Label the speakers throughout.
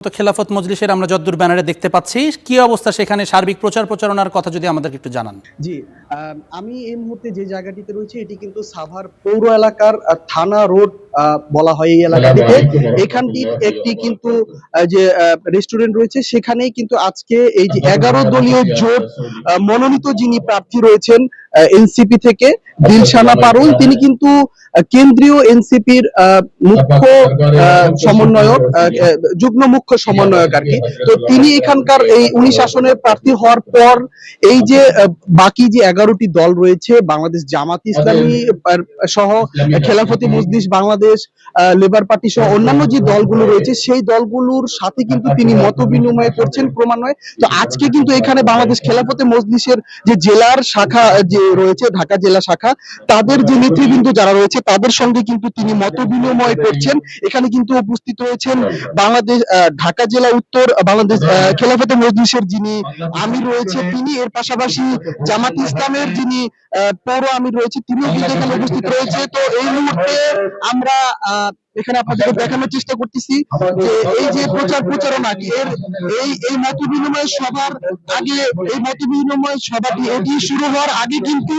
Speaker 1: তো খেলাফত মজলিসের আমরা যদ্দূর ব্যানারে দেখতে পাচ্ছি। কি অবস্থা সেখানে? সার্বিক প্রচার প্রচারণার কথা যদি আমাদেরকে একটু জানান।
Speaker 2: জি আমি এই মুহূর্তে যে জায়গাটিতে রয়েছে এটি কিন্তু সাভার পৌর এলাকার থানা রোড বলা হয় এই এলাকাটিতে এখানটির একটি কিন্তু আহ, যে রেস্টুরেন্ট রয়েছে সেখানেই কিন্তু আজকে এই যে এগারো দলীয় জোট আহ, মনোনীত যিনি প্রার্থী রয়েছেন এনসিপি থেকে দিলশানা পারুল তিনি কিন্তু আহ, কেন্দ্রীয় এনসিপির মুখ্য সমন্বয়ক যুগ্ম মুখ্য সমন্বয়ক আর কি। তো তিনি এখানকার এই উনিশ আসনের প্রার্থী হওয়ার পর এই যে বাকি যে এগারোটি দল রয়েছে বাংলাদেশ জামাত ইসলামী সহ খেলাফতি মজলিস বাংলাদেশ লেবার পার্টি সহ অন্যান্য যে দলগুলো রয়েছে সেই দলগুলোর সাথে কিন্তু তিনি মত বিনিময় করছেন ক্রমান্বয়ে। তো আজকে কিন্তু এখানে বাংলাদেশ খেলাফতে মজলিসের যে জেলার শাখা যে রয়েছে ঢাকা জেলা শাখা তাদের যে নেতৃবৃন্দ যারা রয়েছে তাদের সঙ্গে কিন্তু তিনি মত বিনিময় করছেন। এখানে কিন্তু উপস্থিত রয়েছেন বাংলাদেশ ঢাকা জেলা উত্তর বাংলাদেশ খেলাফতে মজলিসের যিনি আমি রয়েছে তিনি এর পাশাপাশি জামাত ইসলামের যিনি আহ, পৌর আমি রয়েছে তিনিও কিন্তু এখানে উপস্থিত রয়েছে। তো এই মুহূর্তে আমরা আহ, এখানে আপনাদেরকে দেখানোর চেষ্টা করতেছি যে এই যে প্রচার প্রচারণা এর এই এই মত বিনিময় সভার আগে, এই মত বিনিময় সভাটি এটি শুরু হওয়ার আগে কিন্তু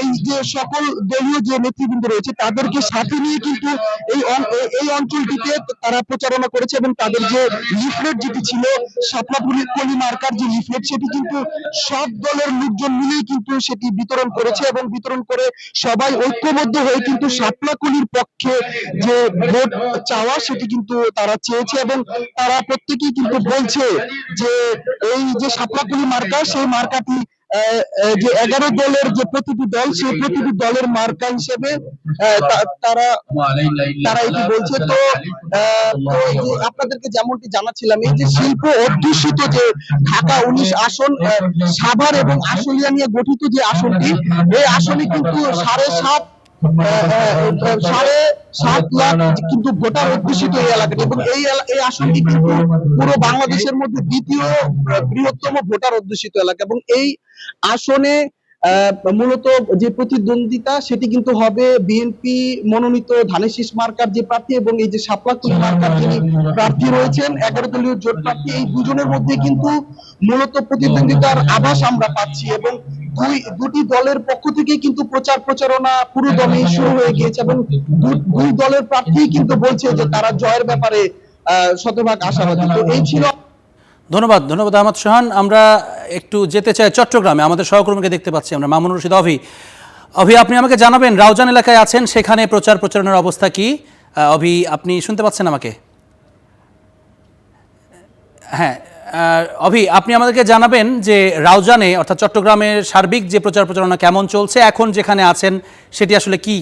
Speaker 2: এই যে সকল দলীয় যে নেতৃবৃন্দ রয়েছে, তাদেরকে সাথে নিয়ে কিন্তু এই এই- অঞ্চলটিতে তারা প্রচারণা করেছে এবং তাদের যে লিফলেট যেটি ছিল সাপলাপুরি কলি মার্কার যে লিফলেট, সেটি কিন্তু সব দলের লোকজন মিলেই কিন্তু সেটি বিতরণ করেছে এবং বিতরণ করে সবাই ঐক্যবদ্ধ হয়ে কিন্তু সাপলাকুলির পক্ষে যে ভোট চাওয়া সেটি কিন্তু তারা চেয়েছে এবং তারা প্রত্যেকেই কিন্তু বলছে যে এই যে সাপলাকুলি মার্কা, সেই মার্কাটি যে এগারো দলের যে প্রতিটি দল, সেই প্রতিটি দলের মার্কা হিসেবে তারা তারা এটি বলছে। তো আপনাদেরকে যেমনটি জানাচ্ছিলাম, এই যে শিল্প অধ্যুষিত যে ঢাকা উনিশ আসন সাভার এবং আশুলিয়া নিয়ে গঠিত যে আসনটি, এই আসনে কিন্তু সাড়ে সাত সেটি কিন্তু হবে বিএনপি মনোনীত ধানেশিস মার্কার যে প্রার্থী এবং এই যে সাপলাকুলি মার্কার যিনি প্রার্থী রয়েছেন, এগারো দলীয় জোট প্রার্থী, এই দুজনের মধ্যে কিন্তু মূলত প্রতিদ্বন্দ্বিতার আভাস আমরা পাচ্ছি এবং দুই দুটি দলের পক্ষ থেকে কিন্তু প্রচার প্রচারণা পুরো দমে শুরু হয়ে গিয়েছে এবং দুই দলের প্রার্থী কিন্তু বলছে যে তারা জয়ের ব্যাপারে আহ, শতভাগ আশাবাদী। তো এই ছিল
Speaker 1: ধন্যবাদ ধন্যবাদ আহমদ সোহান। আমরা একটু যেতে চাই চট্টগ্রামে আমাদের সহকর্মীকে দেখতে পাচ্ছি আমরা মামুন রশিদ অভি। অভি আপনি আমাকে জানাবেন রাউজান এলাকায় আছেন সেখানে প্রচার প্রচারণার অবস্থা কি? আহ, অভি আপনি শুনতে পাচ্ছেন আমাকে? হ্যাঁ অভি আপনি আমাদেরকে জানাবেন যে রাউজানে অর্থাৎ চট্টগ্রামের সার্বিক যে প্রচার প্রচারণা কেমন চলছে এখন যেখানে আছেন সেটি আসলে কি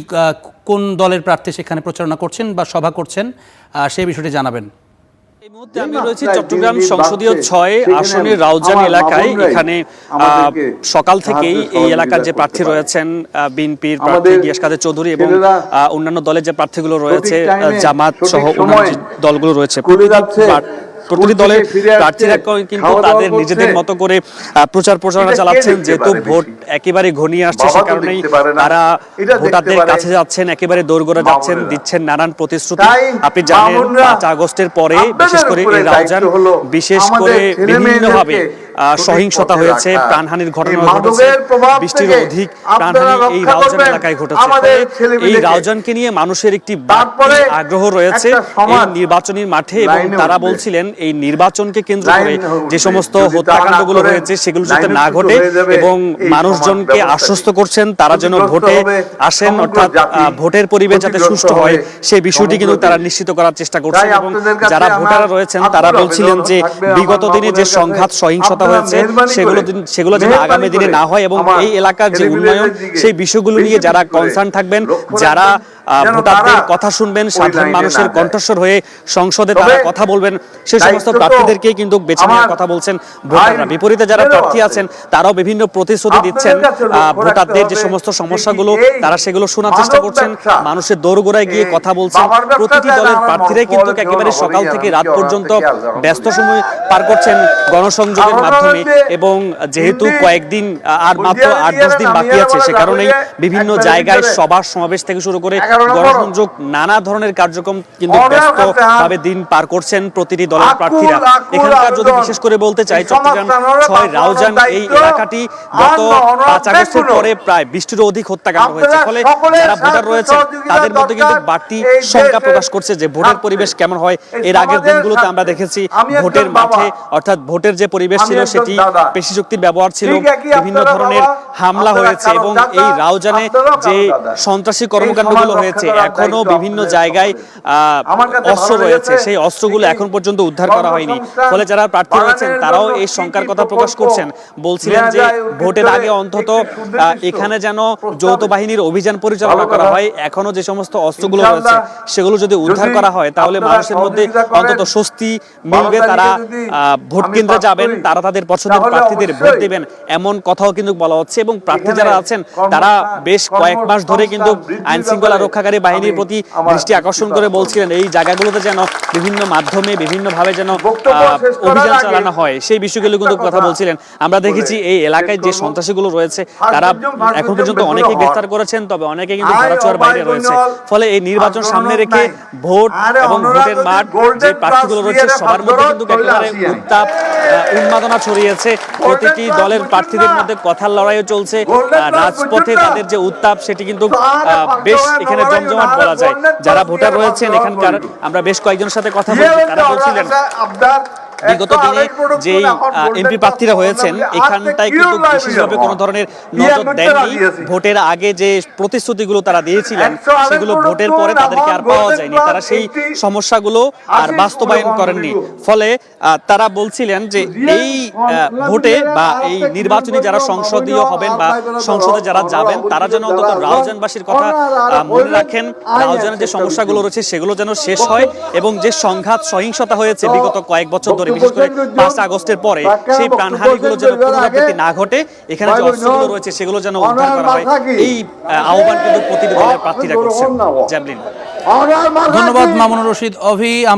Speaker 1: কোন দলের প্রার্থী সেখানে প্রচারণা করছেন বা সভা করছেন আহ, সেই বিষয়টি জানাবেন।
Speaker 3: এই মুহূর্তে আমি রয়েছি চট্টগ্রাম সংসদীয় ছয় আসনের রাউজান এলাকায়। এখানে আহ, সকাল থেকেই এই এলাকার যে প্রার্থী রয়েছেন বিএনপির প্রার্থী গিয়াস কাদের চৌধুরী এবং আহ, অন্যান্য দলের যে প্রার্থীগুলো রয়েছে জামাত সহ অন্যান্য দলগুলো রয়েছে প্রতিটি দলের প্রার্থীরা কিন্তু তাদের নিজেদের মতো করে প্রচার প্রচারণা চালাচ্ছেন যেহেতু ভোট একেবারে ঘনিয়ে আসছে সে কারণেই তারা ভোটারদের কাছে যাচ্ছেন একেবারে দৌড়গোড়া যাচ্ছেন দিচ্ছেন নানান প্রতিশ্রুতি। আপনি জানেন পাঁচ আগস্টের পরে বিশেষ করে এই রাউজান বিশেষ করে বিভিন্ন ভাবে সহিংসতা হয়েছে প্রাণহানির ঘটনা ঘটেছে বৃষ্টির অধিক প্রাণহানি এই রাউজান এলাকায় ঘটেছে। এই রাউজানকে নিয়ে মানুষের একটি আগ্রহ রয়েছে। এই নির্বাচনী মাঠে এবং তারা বলছিলেন এই নির্বাচনকে কেন্দ্র করে যে সমস্ত হত্যাকাণ্ডগুলো হয়েছে সেগুলো যাতে না ঘটে এবং মানুষজনকে আশ্বস্ত করছেন তারা যেন ভোটে আসেন অর্থাৎ ভোটের পরিবেশ যাতে সুষ্ঠু হয় সেই বিষয়টি কিন্তু তারা নিশ্চিত করার চেষ্টা করছেন এবং যারা ভোটাররা রয়েছেন তারা বলছিলেন যে বিগত দিনে যে সংঘাত সহিংসতা হয়েছে সেগুলো সেগুলো যেন আগামী দিনে না হয় এবং এই এলাকার যে উন্নয়ন সেই বিষয়গুলো নিয়ে যারা কনসার্ন থাকবেন যারা ভোটারদের কথা শুনবেন সাধারণ মানুষের কণ্ঠস্বর হয়ে সংসদে তারা কথা বলবেন সেই সমস্ত প্রার্থীদেরকে কিন্তু বেছে নেওয়ার কথা বলছেন ভোটাররা। বিপরীতে যারা প্রার্থী আছেন তারাও বিভিন্ন প্রতিশ্রুতি দিচ্ছেন। ভোটারদের যে সমস্ত সমস্যাগুলো তারা সেগুলো শোনার চেষ্টা করছেন মানুষের দৌড়গোড়ায় গিয়ে কথা বলছেন। প্রতিটি দলের প্রার্থীরাই কিন্তু একেবারে সকাল থেকে রাত পর্যন্ত ব্যস্ত সময় পার করছেন গণসংযোগের মাধ্যমে এবং যেহেতু কয়েকদিন আর মাত্র আট দশ দিন বাকি আছে সে কারণেই বিভিন্ন জায়গায় সভা সমাবেশ থেকে শুরু করে গণসংযোগ নানা ধরনের কার্যক্রম কিন্তু
Speaker 4: অনেক
Speaker 3: ব্যস্ত
Speaker 4: আছে, আর
Speaker 3: ভাবে দিন পার করছেন প্রতিটি দলের প্রার্থীরা। এখানকার যদি বিশেষ করে বলতে চাই চট্টগ্রাম ছয় রাউজান এই এলাকাটি গত পাঁচ আগস্টের পরে প্রায় বিশটিরও অধিক হত্যাকাণ্ড হয়েছে। ফলে যারা ভোটার
Speaker 4: সহযোগিতা
Speaker 3: তাদের মধ্যে কিন্তু বাড়তি শঙ্কা প্রকাশ করছে যে ভোটের পরিবেশ কেমন হয়। এর আগের দিনগুলোতে আমরা দেখেছি ভোটের। মাঠে অর্থাৎ ভোটের যে পরিবেশ ছিল সেটি
Speaker 4: দাদা।
Speaker 3: পেশি শক্তির ব্যবহার ছিল। বিভিন্ন ধরনের হামলা হয়েছে এবং এই রাউজানে যে সন্ত্রাসী কর্মকাণ্ডগুলো হয়েছে
Speaker 4: এখনও
Speaker 3: বিভিন্ন জায়গায় অস্ত্র রয়েছে। সেই অস্ত্রগুলো এখন পর্যন্ত উদ্ধার করা হয়নি। ফলে যারা প্রার্থী রয়েছেন তারাও এই শঙ্কার কথা প্রকাশ করছেন। বলছিলেন যে ভোটের আগে অন্তত এখানে যেন যৌথ বাহিনীর অভিযান পরিচালনা করা হয়। এখনও যে সমস্ত অস্ত্রগুলো রয়েছে সেগুলো যদি উদ্ধার করা হয় তাহলে মানুষের মধ্যে অন্তত স্বস্তি মিলবে। তারা আহ, ভোট কেন্দ্রে যাবেন তারা তাদের পছন্দের প্রার্থীদের ভোট দেবেন এমন কথাও কিন্তু বলা হচ্ছে। এবং প্রার্থী যারা আছেন তারা বেশ কয়েক মাস ধরে কিন্তু আইন শৃঙ্খলা রক্ষাকারী বাহিনীর প্রতি দৃষ্টি আকর্ষণ করে বলছিলেন এই জায়গাগুলোতে যেন বিভিন্ন মাধ্যমে বিভিন্ন ভাবে যেন অভিযান চালানো হয়। সেই বিষয়গুলো কিন্তু কথা বলছিলেন। আমরা দেখেছি এই এলাকায় যে সন্ত্রাসীগুলো রয়েছে তারা এখন পর্যন্ত অনেকে গ্রেফতার করেছেন তবে অনেকে কিন্তু ধরাছোঁয়ার বাইরে রয়েছে। ফলে এই নির্বাচন সামনে রেখে ভোট এবং ভোটের মাঠ যে প্রার্থীগুলো রয়েছে সবার মধ্যে কিন্তু একেবারে। উত্তাপ উন্মাদনা ছড়িয়েছে প্রতিটি দলের প্রার্থীদের মধ্যে কথার লড়াইও চলছে। রাজপথে তাদের যে উত্তাপ সেটি কিন্তু বেশ এখানে
Speaker 4: লড়াই
Speaker 3: জমজমাট বলা যায়। যারা ভোটার রয়েছেন এখানকার আমরা বেশ কয়েকজনের সাথে কথা বলছি তারা বলছিলেন? বিগত দিনে যেই এমপি প্রার্থীরা হয়েছেন এখানটায় কিন্তু বিশেষভাবে কোনো ধরনের নজর দেননি। ভোটের আগে যে প্রতিশ্রুতিগুলো তারা দিয়েছিলেন সেগুলো ভোটের পরে তাদেরকে আর পাওয়া যায়নি। তারা সেই সমস্যাগুলো আর বাস্তবায়ন করেননি। ফলে তারা বলছিলেন যে এই ভোটে বা এই নির্বাচনী যারা সংসদীয় হবেন বা সংসদে যারা যাবেন তারা যেন অন্তত রাউজানবাসীর কথা মনে রাখেন। রাউজানের যে সমস্যাগুলো রয়েছে সেগুলো যেন শেষ হয় এবং যে সংঘাত সহিংসতা হয়েছে বিগত কয়েক বছর ধরে বিশেষ করে পাঁচ আগস্টের পরে সেই প্রাণহানিগুলো যেন পুনরাবৃত্তি না ঘটে এখানে যে অস্ত্রগুলো রয়েছে সেগুলো যেন উদ্ধার করা হয় এই আহ, আহ্বান কিন্তু প্রতিটি দলের প্রার্থীরা করছেন। জ্যাভলিন।
Speaker 1: ধন্যবাদ মামুনুর রশিদ অভি